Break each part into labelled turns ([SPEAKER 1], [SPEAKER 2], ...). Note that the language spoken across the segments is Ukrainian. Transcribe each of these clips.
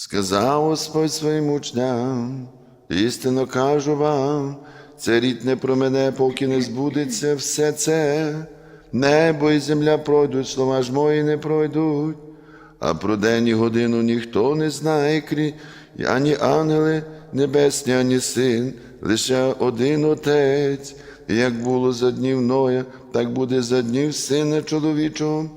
[SPEAKER 1] Сказав Господь своїм учням, істинно кажу вам, це рід не про мене, поки не збудеться все це. Небо і земля пройдуть, слова ж мої не пройдуть, а про день і годину ніхто не знає, крі, ані ангели небесні, ані син, лише один отець. І як було за днів Ноя, так буде за днів сина чоловічого.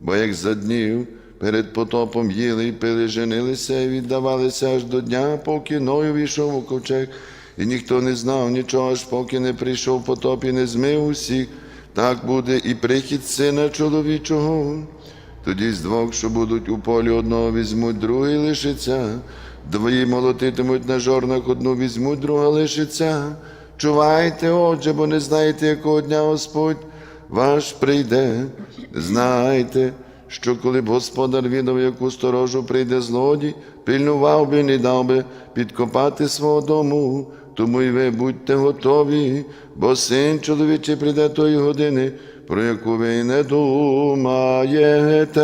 [SPEAKER 1] Бо як за днів перед потопом їли і пили, женилися і віддавалися аж до дня, поки Ною війшов у ковчег, і ніхто не знав нічого, аж поки не прийшов потоп і не змив усіх, так буде і прихід сина чоловічого. Тоді з двох, що будуть у полі одного візьмуть, другий лишиться, двої молотитимуть на жорнах, одну візьмуть, друга лишиться. Чувайте, отже, бо не знаєте, якого дня Господь ваш прийде. Знайте, що коли б господар відав, яку сторожу прийде злодій, пильнував би, не дав би підкопати свого дому, тому й ви будьте готові, бо син чоловічий прийде тої години, про яку ви й не думаєте.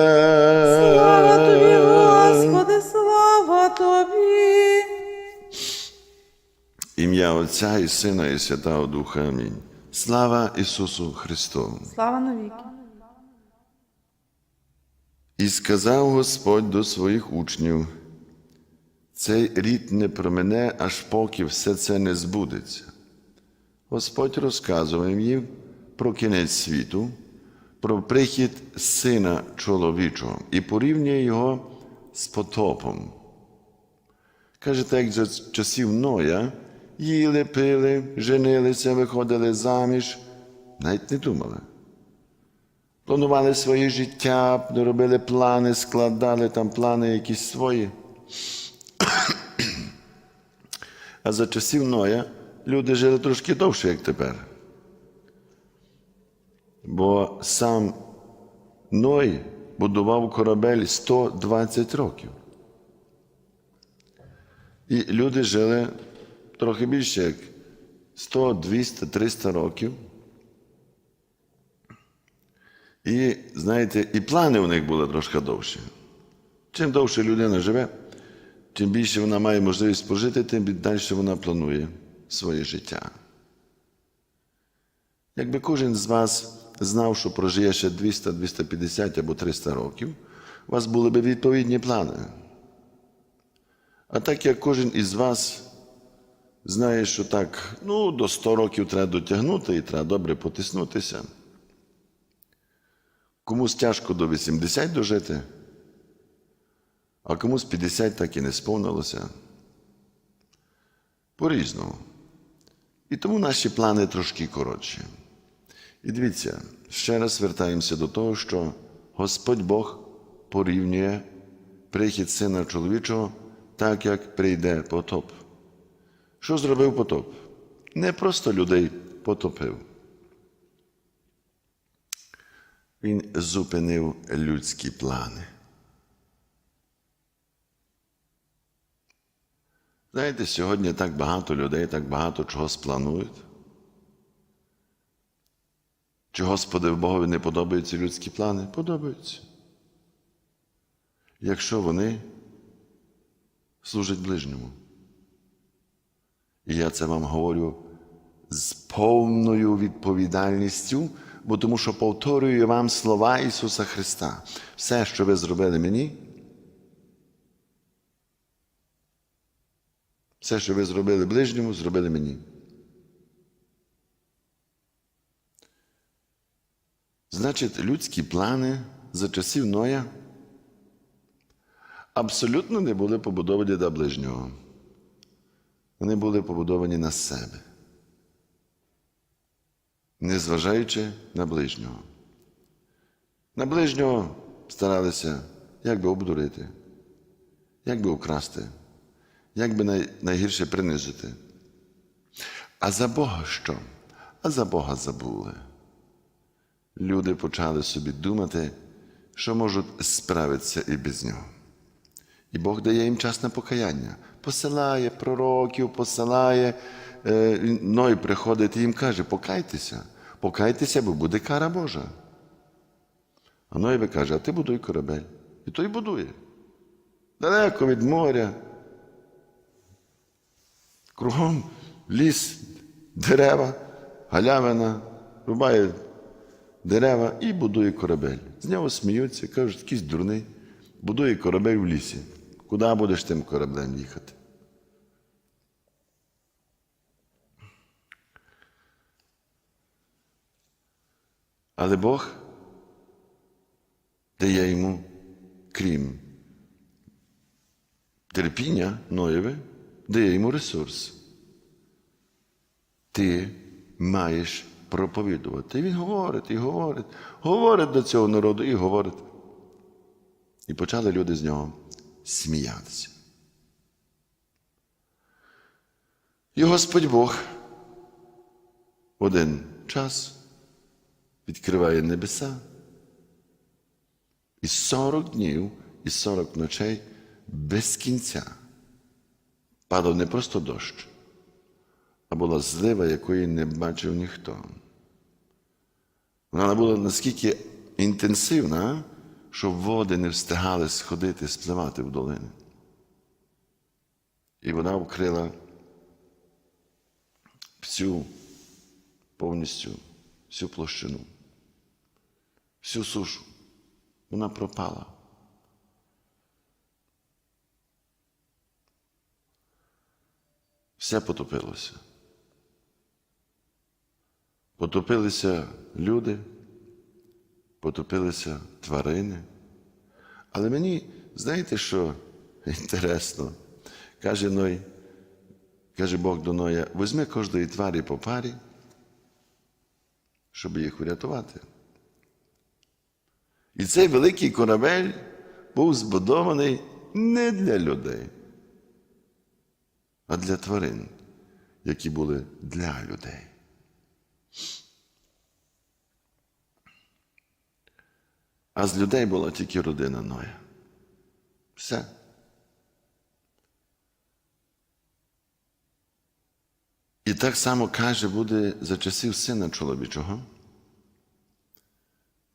[SPEAKER 2] Слава тобі, Господи, слава тобі.
[SPEAKER 1] Ім'я Отця і Сина, і Святого Духа. Амінь. Слава Ісусу Христу!
[SPEAKER 2] Слава навіки.
[SPEAKER 1] І сказав Господь до своїх учнів: цей рід не про мене, аж поки все це не збудеться. Господь розказував їм про кінець світу, про прихід сина чоловічого і порівнює його з потопом. Каже, так як за часів Ноя їли, пили, женилися, виходили заміж, навіть не думали. Планували своє життя, робили плани, складали там плани якісь свої. А за часів Ноя люди жили трошки довше, як тепер. Бо сам Ной будував корабель 120 років. І люди жили трохи більше, як 100, 200, 300 років. І, знаєте, і плани у них були трошки довші. Чим довше людина живе, чим більше вона має можливість пожити, тим далі вона планує своє життя. Якби кожен з вас знав, що прожиє ще 200, 250 або 300 років, у вас були б відповідні плани. А так як кожен із вас знає, що так, ну, до 100 років треба дотягнути і треба добре потиснутися. Комусь тяжко до 80 дожити, а комусь 50 так і не сповнилося. По-різному. І тому наші плани трошки коротші. І дивіться, ще раз звертаємося до того, що Господь Бог порівнює прихід сина чоловічого так, як прийде потоп. Що зробив потоп? Не просто людей потопив. Він зупинив людські плани. Знаєте, сьогодні так багато людей, так багато чого спланують. Чи Господи в Богові не подобаються людські плани? Подобаються. Якщо вони служать ближньому. І я це вам говорю з повною відповідальністю, бо тому що повторюю вам слова Ісуса Христа. Все, що ви зробили мені, все, що ви зробили ближньому, зробили мені. Значить, людські плани за часів Ноя абсолютно не були побудовані для ближнього. Вони були побудовані на себе, незважаючи на ближнього. На ближнього старалися як би обдурити, як би украсти, як би найгірше принизити. А за Бога що? А за Бога забули. Люди почали собі думати, що можуть справитися і без нього. І Бог дає їм час на покаяння. Посилає пророків, посилає, е, Ной приходить і їм каже, покайтеся, покайтеся, бо буде кара Божа. А би каже, а ти будуй корабель. І той будує. далеко від моря. Кругом ліс, дерева, галявина, рубає дерева і будує корабель. З нього сміються, кажуть, якийсь дурний, будує корабель в лісі. Куди будеш тим кораблем їхати? Але Бог дає йому, крім терпіння Ноєве, дає йому ресурс. Ти маєш проповідувати. І він говорить, і говорить, говорить до цього народу і говорить. І почали люди з нього сміятися. І Господь Бог один час відкриває небеса. І 40 днів і 40 ночей без кінця падав не просто дощ, а була злива, якої не бачив ніхто. Вона була наскільки інтенсивна, що води не встигали сходити, спливати в долини. І вона вкрила всю повністю всю площину, всю сушу. Вона пропала. Все потопилося. Потопилися люди, потопилися тварини. Але мені, знаєте, що інтересно, каже Ной, каже Бог до Ноя, візьми кожної тварі по парі, щоб їх врятувати. І цей великий корабель був збудований не для людей, а для тварин, які були для людей. А з людей була тільки родина Ноя. Все. І так само каже, буде за часів сина чоловічого.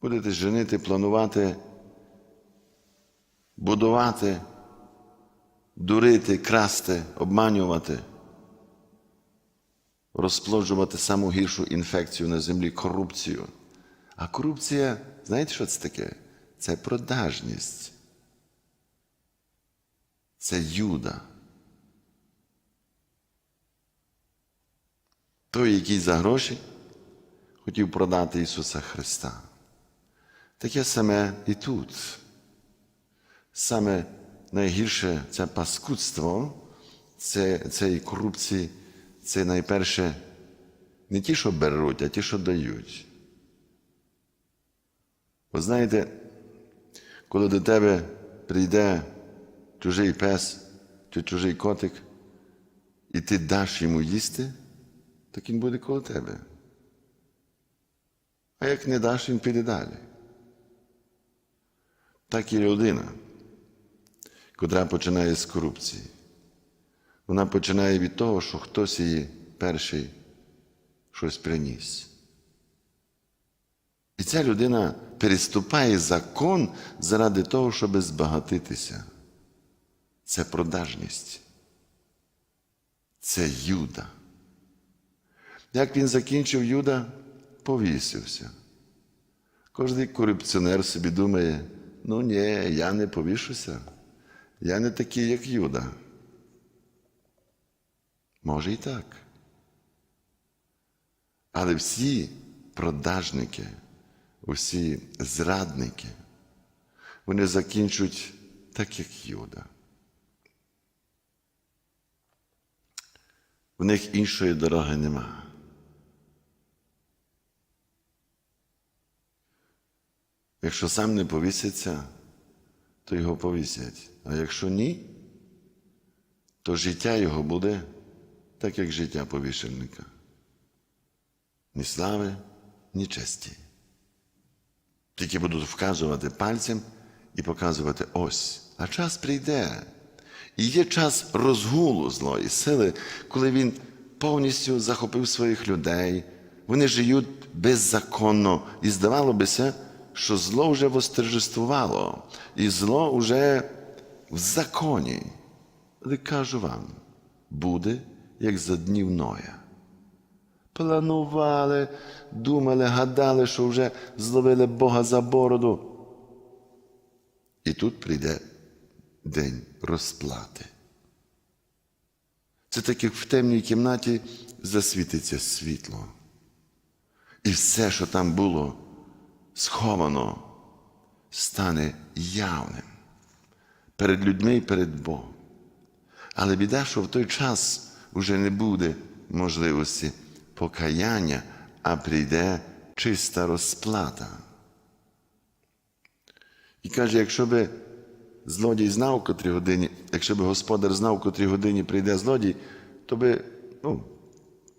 [SPEAKER 1] Будете женити, планувати, будувати, дурити, красти, обманювати, розплоджувати саму гіршу інфекцію на землі корупцію. А корупція, знаєте, що це таке? Це продажність. Це юда. Той, який за гроші хотів продати Ісуса Христа. Таке саме і тут. Саме найгірше це паскудство, це, цієї корупції, це найперше не ті, що беруть, а ті, що дають. Ви знаєте, коли до тебе прийде чужий пес чи чужий котик, і ти даш йому їсти, так він буде коло тебе. А як не даш, він піде далі. Так і людина, котра починає з корупції. Вона починає від того, що хтось її перший щось приніс. І ця людина переступає закон заради того, щоб збагатитися. Це продажність. Це Юда. Як він закінчив Юда, повісився. Кожний корупціонер собі думає, ну ні, я не повішуся. Я не такий, як Юда. Може і так. Але всі продажники, усі зрадники, вони закінчують так, як Юда. В них іншої дороги нема. Якщо сам не повіситься, то його повісять. А якщо ні, то життя його буде так, як життя повішальника. Ні слави, ні честі. Тільки будуть вказувати пальцем і показувати ось. А час прийде. І є час розгулу злої сили, коли він повністю захопив своїх людей. Вони живуть беззаконно. І здавалося що зло вже восторжествувало, і зло вже в законі. Але кажу вам, буде, як за днів Ноя. Планували, думали, гадали, що вже зловили Бога за бороду. І тут прийде день розплати. Це так, як в темній кімнаті засвітиться світло. І все, що там було сховано, стане явним перед людьми і перед Богом. Але біда, що в той час вже не буде можливості покаяння, а прийде чиста розплата. І каже, якщо би злодій знав, в котрій годині, якщо би господар знав, в котрій годині прийде злодій, то би ну,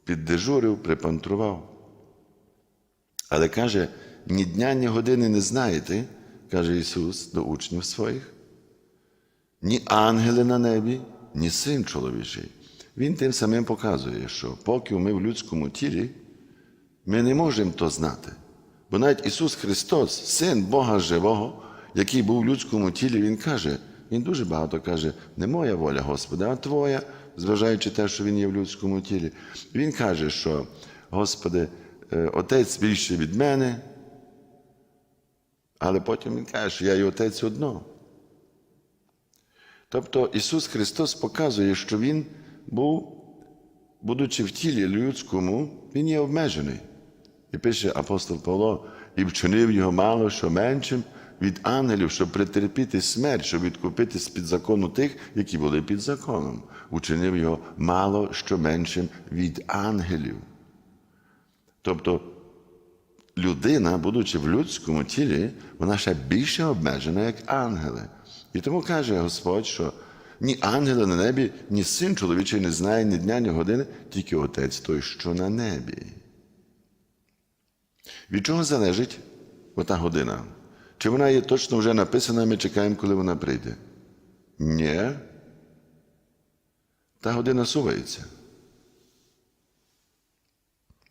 [SPEAKER 1] піддежурив, припантрував. Але каже, ні дня, ні години не знаєте, каже Ісус до учнів своїх, ні ангели на небі, ні син чоловічий. Він тим самим показує, що поки ми в людському тілі, ми не можемо то знати. Бо навіть Ісус Христос, Син Бога Живого, який був в людському тілі, Він каже, Він дуже багато каже, не моя воля, Господи, а Твоя, зважаючи те, що Він є в людському тілі. Він каже, що, Господи, е, Отець більше від мене, але потім Він каже, що я і Отець одно. Тобто Ісус Христос показує, що Він був, будучи в тілі людському, Він є обмежений. І пише апостол Павло, і вчинив його мало що меншим від ангелів, щоб претерпіти смерть, щоб відкупити з-під закону тих, які були під законом. Учинив його мало що меншим від ангелів. Тобто людина, будучи в людському тілі, вона ще більше обмежена, як ангели. І тому каже Господь, що ні ангели на небі, ні син чоловічий не знає ні дня, ні години, тільки Отець той, що на небі. Від чого залежить ота година? Чи вона є точно вже написана, ми чекаємо, коли вона прийде? Ні. Та година сувається.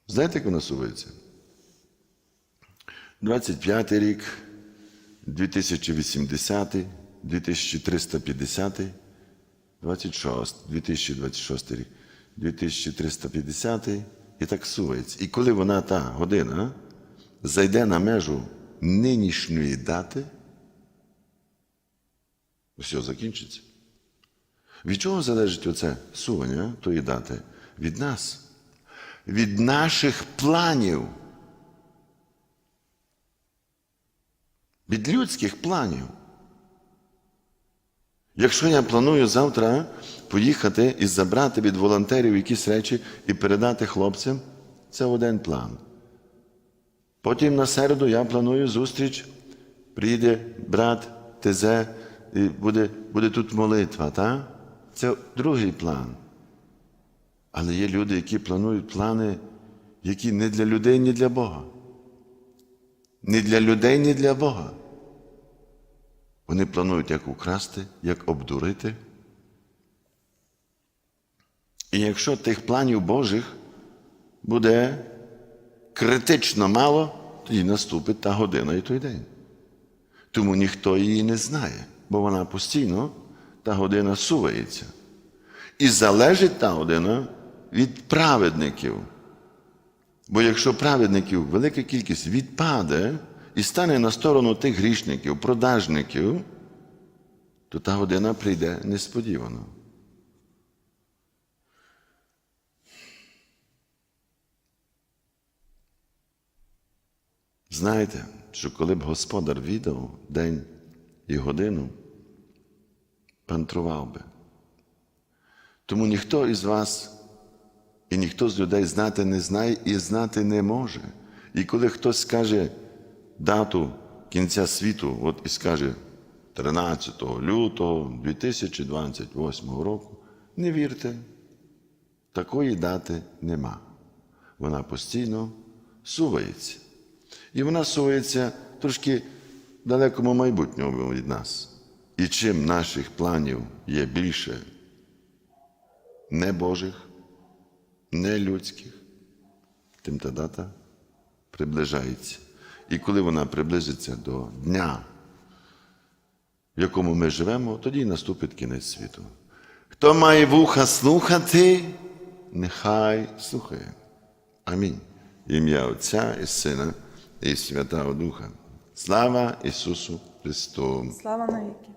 [SPEAKER 1] Знаєте, як вона сувається? 25 рік, 2080, 2350, 26, 2026 рік, 2350 і так сувається. І коли вона та година зайде на межу нинішньої дати, все закінчиться. Від чого залежить оце сування тої дати? Від нас, від наших планів. Від людських планів. Якщо я планую завтра поїхати і забрати від волонтерів якісь речі і передати хлопцям, це один план. Потім на середу я планую зустріч, приїде брат Тезе, і буде, буде тут молитва. Та? Це другий план. Але є люди, які планують плани, які не для людей, ні для Бога. Не для людей, ні для Бога. Вони планують, як украсти, як обдурити. І якщо тих планів Божих буде критично мало, тоді наступить та година і той день. Тому ніхто її не знає, бо вона постійно, та година сувається. І залежить та година від праведників. Бо якщо праведників велика кількість відпаде і стане на сторону тих грішників, продажників, то та година прийде несподівано. Знаєте, що коли б господар віддав день і годину, пантрував би. Тому ніхто із вас і ніхто з людей знати не знає і знати не може. І коли хтось скаже дату кінця світу, от і скаже 13 лютого 2028 року, не вірте, такої дати нема. Вона постійно сувається. І вона сувається трошки далекому майбутньому від нас. І чим наших планів є більше не Божих, не людських, тим та дата приближається. І коли вона приблизиться до дня, в якому ми живемо, тоді наступить кінець світу. Хто має вуха слухати, нехай слухає. Амінь. Ім'я Отця і Сина і Святого Духа. Слава Ісусу Христу!
[SPEAKER 2] Слава навіки.